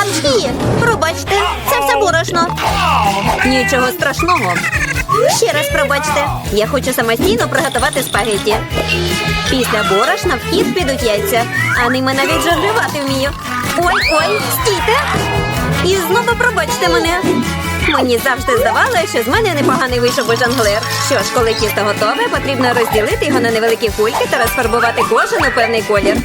Апчхі! Пробачте, це все борошно. Нічого страшного. Ще раз пробачте. Я хочу самостійно приготувати спагеті. Після борошна в хід підуть яйця, а ними навіть жонглювати вмію. Ой, ой, стійте! І знову пробачте мене. Мені завжди здавалося, що з мене непоганий вийшов би жонглер. Що ж, коли тісто готове, потрібно розділити його на невеликі кульки та розфарбувати кожен у певний колір.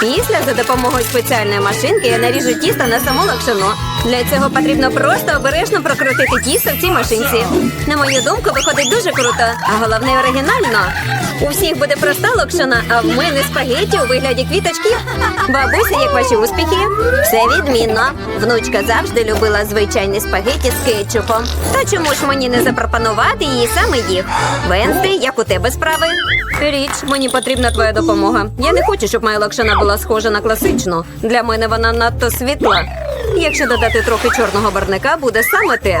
Після за допомогою спеціальної машинки я наріжу тісто на саму локшину. Для цього потрібно просто обережно прокрутити тісто в цій машинці. На мою думку, виходить дуже круто, а головне оригінально. У всіх буде проста локшина, а в мене спагетті у вигляді квіточки. Бабуся, як ваші успіхи? Все відмінно. Внучка завжди любила звичайні спагетті з кетчупом. Та чому ж мені не запропонувати їй саме їх? Венсти, як у тебе справи? Річ, мені потрібна твоя допомога. Я не хочу, щоб моя локшина була схожа на класичну. Для мене вона надто світла. Якщо додати трохи чорного барника, буде саме те.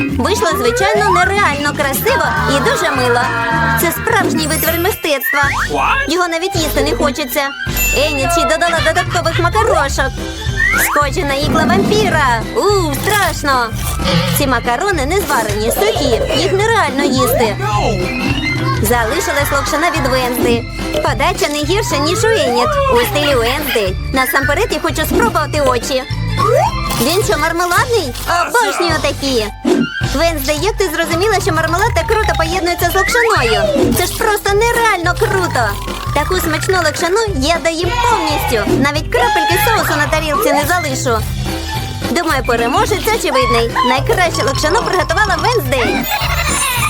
Вийшло, звичайно, нереально красиво і дуже мило. Це справжній витвір мистецтва. Його навіть їсти не хочеться. Й додала додаткових макарошок. Схожі на ікла вампіра. У, страшно. Ці макарони не зварені, сухі. Їх нереально їсти. Залишилась локшина від Вензди. Подача не гірша, ніж у Еніт. У стилі Вензди. Насамперед я хочу спробувати очі. Він що, мармеладний? Обожнюю такі. Вензде, як ти зрозуміла, що мармелад так круто поєднується з локшиною? Це ж просто нереально круто. Таку смачну локшину я доїм повністю. Навіть крапельки соусу на тарілці не залишу. Думаю, переможець очевидний. Найкраще локшину приготувала Венздей.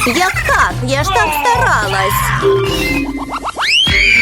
Як так? Я ж так старалась.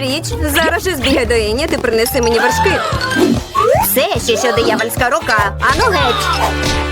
Річ, зараз же збігай до Ені, ти принеси мені вершки. Все ще що диявольська рука. Ану геть.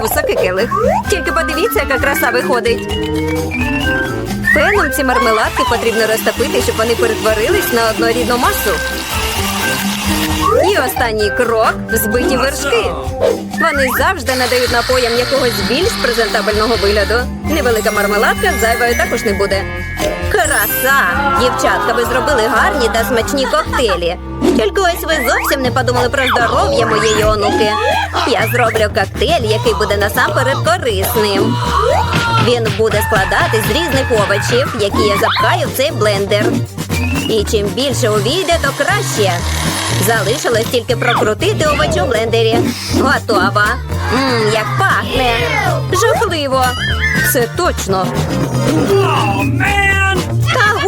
високий келих. Тільки подивіться, яка краса виходить. Феном ці мармеладки потрібно розтопити, щоб вони перетворились на однорідну масу. І останній крок взбиті вершки. Вони завжди надають напоям якогось більш презентабельного вигляду. Невелика мармеладка зайвою також не буде. Краса! Дівчатка, ви зробили гарні та смачні коктейлі. Тільки ось ви зовсім не подумали про здоров'я моєї онуки. Я зроблю коктейль, який буде насамперед корисним. Він буде складати з різних овочів, які я запхаю в цей блендер. І чим більше увійде, то краще. Залишилось тільки прокрутити овочі у блендері. Готова. Мм, як пахне. Жахливо. Це точно. Oh man!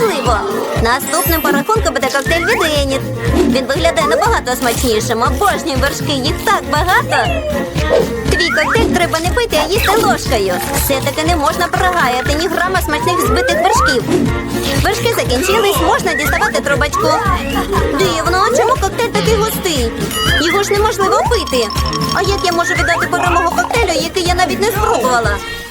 неможливо. Наступним по рахунку буде коктейль від Еніт. Він виглядає набагато смачнішим. Обожнюю вершки, їх так багато. Твій коктейль треба не пити, а їсти ложкою. Все-таки не можна прогаяти ні грама смачних збитих вершків. Вершки закінчились, можна діставати трубочку. Дивно, а чому коктейль такий густий? Його ж неможливо пити. А як я можу віддати перемогу коктейлю, який я навіть не спробувала?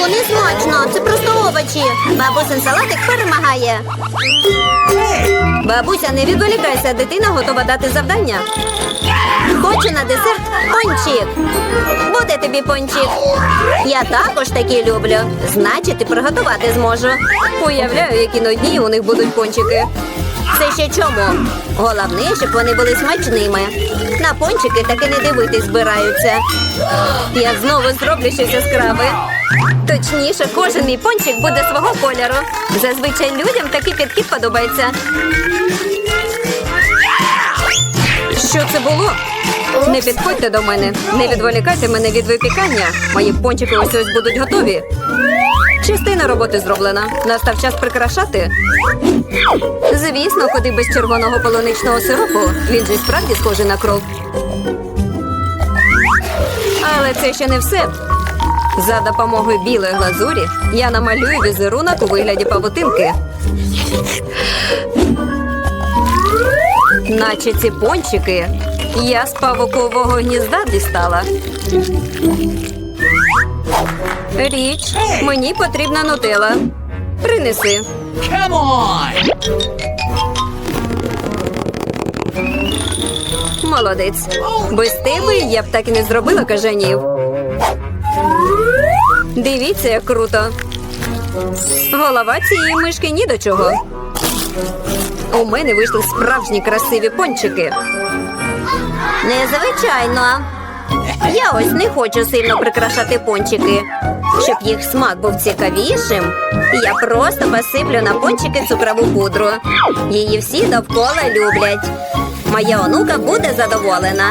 Не смачно, це просто овочі. Бабусин салатик перемагає. Бабуся, не відволікайся, дитина готова дати завдання. Хочу на десерт пончик. Буде тобі пончик. Я також такі люблю. Значить, і приготувати зможу. Уявляю, які нудні у них будуть пончики. Це ще чому? Головне, щоб вони були смачними. На пончики таки не дивитись збираються. Я знову зроблю щось яскраве. Точніше, кожен мій пончик буде свого кольору. Зазвичай людям такий підхід подобається. Що це було? Не підходьте до мене, не відволікайте мене від випікання. Мої пончики ось ось будуть готові. Частина роботи зроблена. Настав час прикрашати. Звісно, куди без червоного полуничного сиропу. Він же справді схожий на кров. Але це ще не все. За допомогою білої глазурі я намалюю візерунок у вигляді павутинки. Наче ці пончики я з павукового гнізда дістала. Річ, мені потрібна нутела. Принеси. Come on! Молодець. Без тебе я б так і не зробила кажанів. Дивіться, як круто. Голова цієї мишки ні до чого. У мене вийшли справжні красиві пончики. Незвичайно. Я ось не хочу сильно прикрашати пончики. Щоб їх смак був цікавішим, я просто посиплю на пончики цукрову пудру. Її всі довкола люблять. Моя онука буде задоволена.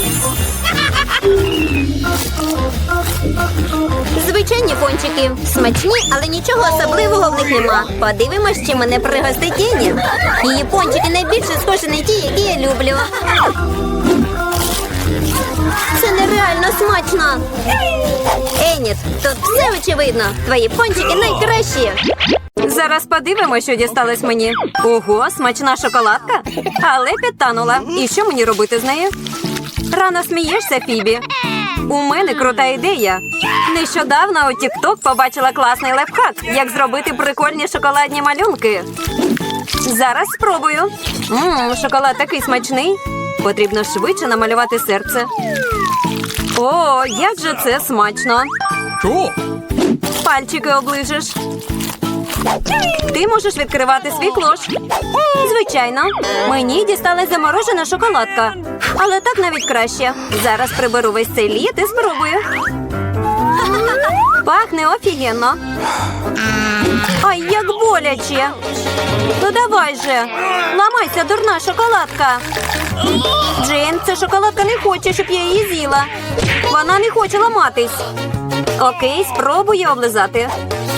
Звичайні пончики. Смачні, але нічого особливого в них нема. Подивимось, чи мене пригостить Ені. Її пончики найбільше схожі на ті, які я люблю. Це нереально смачно. Еніт, тут все очевидно. Твої пончики найкращі. Зараз подивимося, що дісталось мені. Ого, смачна шоколадка. Але підтанула. І що мені робити з нею? Рано смієшся, Фібі. У мене крута ідея. Нещодавно у TikTok побачила класний лайфхак, як зробити прикольні шоколадні малюнки. Зараз спробую. Мм, шоколад такий смачний. Потрібно швидше намалювати серце. О, як же це смачно! Пальчики оближеш. Ти можеш відкривати свій клош. Звичайно, мені дісталась заморожена шоколадка. Але так навіть краще. Зараз приберу весь цей лід і спробую. Пахне офігенно. Ай, як боляче. Ну давай же. Ламайся, дурна шоколадка. Джейн, ця шоколадка не хоче, щоб я її з'їла. Вона не хоче ламатись. Окей, спробую облизати.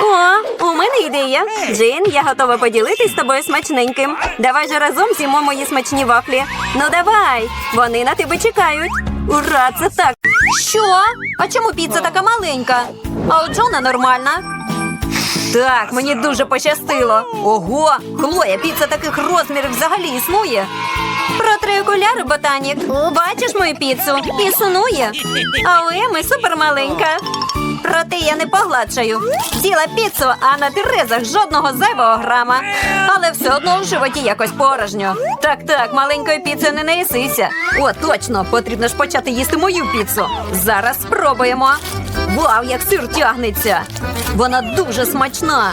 О, у мене ідея. Джейн, я готова поділитись з тобою смачненьким. Давай же разом з'їмо мої смачні вафлі. Ну давай, вони на тебе чекають. Ура, це так. Що? А чому піца така маленька? А у Джона нормальна. Так, мені дуже пощастило. Ого, Хлоя, піца таких розмірів взагалі існує. Протри окуляри, ботанік. Бачиш мою піцу? Існує. А у Еми супермаленька. Проте я не погладшаю. З'їла піцу, а на терезах жодного зайвого грама. Але все одно в животі якось порожньо. Так, так, маленької піци не наїсися. О, точно, потрібно ж почати їсти мою піцу. Зараз спробуємо. Вау, як сир тягнеться! Вона дуже смачна.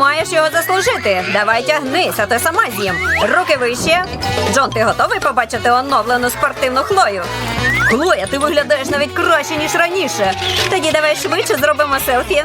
Маєш його заслужити. Давай тягнись, а сама з'їм. Руки вище. Джон, ти готовий побачити оновлену спортивну хлою? Хлоя, ти виглядаєш навіть краще, ніж раніше. Тоді давай швидше зробимо селфі.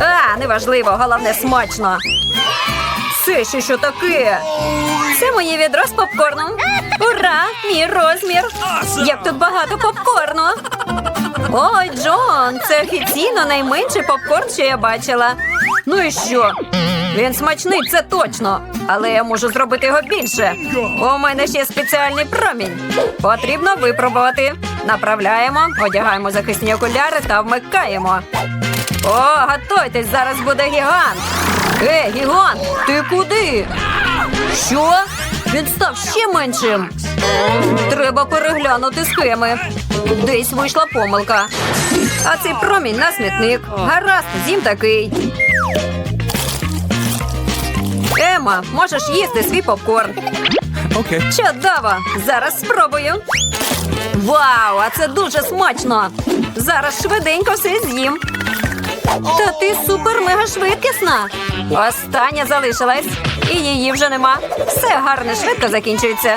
А, неважливо, головне смачно. Це ще що таке? Це моє відро з попкорном. Ура! Мій розмір! Як тут багато попкорну. Ой, Джон, це офіційно найменший попкорн, що я бачила. Ну і що? Він смачний, це точно. Але я можу зробити його більше. У мене ще спеціальний промінь. Потрібно випробувати. Направляємо, одягаємо захисні окуляри та вмикаємо. О, готуйтесь, зараз буде гігант. Е, гігант, ти куди? Що? Він став ще меншим. Треба переглянути схеми. Десь вийшла помилка. А цей промінь на смітник. Гаразд, зім такий. Ема, можеш їсти свій попкорн. Okay. Чудово! Зараз спробую. Вау, а це дуже смачно! Зараз швиденько все з'їм. Та ти супер-мега швидкісна. Остання залишилась. І її вже нема. Все гарне швидко закінчується.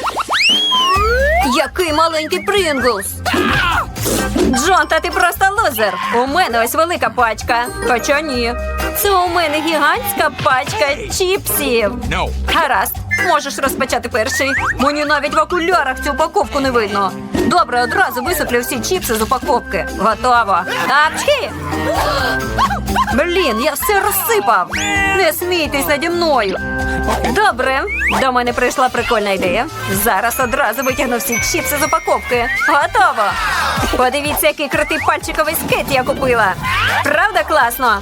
Який маленький Принглс. Джон, та ти просто лузер. У мене ось велика пачка. Хоча ні. Це у мене гігантська пачка чіпсів. Гаразд, можеш розпочати перший. Мені навіть в окулярах цю упаковку не видно. Добре, одразу висиплю всі чіпси з упаковки. Готово. Апчхі! Блін, я все розсипав. Не смійтесь наді мною. Добре, до мене прийшла прикольна ідея. Зараз одразу витягну всі чіпси з упаковки. Готово. Подивіться, який крутий пальчиковий скейт я купила. Правда класно?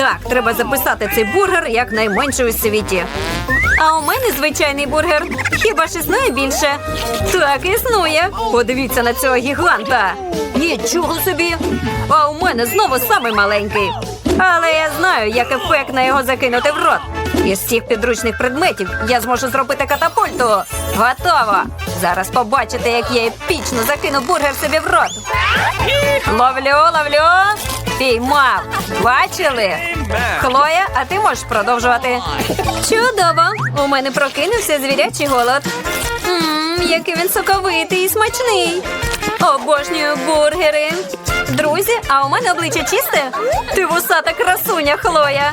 Так, треба записати цей бургер як найменший у світі. А у мене звичайний бургер. Хіба ж існує більше? Так, існує. Подивіться на цього гіганта. Нічого собі. А у мене знову самий маленький. Але я знаю, як ефектно його закинути в рот. Із всіх підручних предметів я зможу зробити катапульту. Готово. Зараз побачите, як я епічно закину бургер собі в рот. Ловлю, ловлю. Піймав. Бачили? Хлоя, а ти можеш продовжувати. Чудово! У мене прокинувся звірячий голод. Ммм, який він соковитий і смачний. Обожнюю бургери. Друзі, а у мене обличчя чисте? Ти вусата красуня, Хлоя.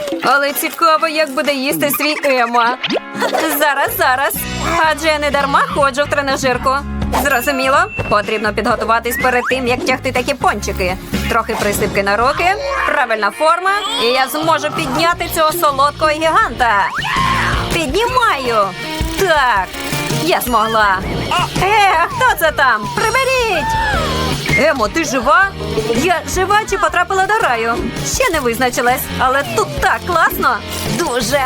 Але цікаво, як буде їсти свій Ема. Зараз, зараз. Адже я не дарма ходжу в тренажерку. Зрозуміло, потрібно підготуватись перед тим, як тягти такі пончики. Трохи присипки на руки, правильна форма, і я зможу підняти цього солодкого гіганта. Піднімаю. Так, я змогла. Е, хто це там? Приберіть! Емо, ти жива? Я жива чи потрапила до раю? Ще не визначилась, але тут так класно. Дуже.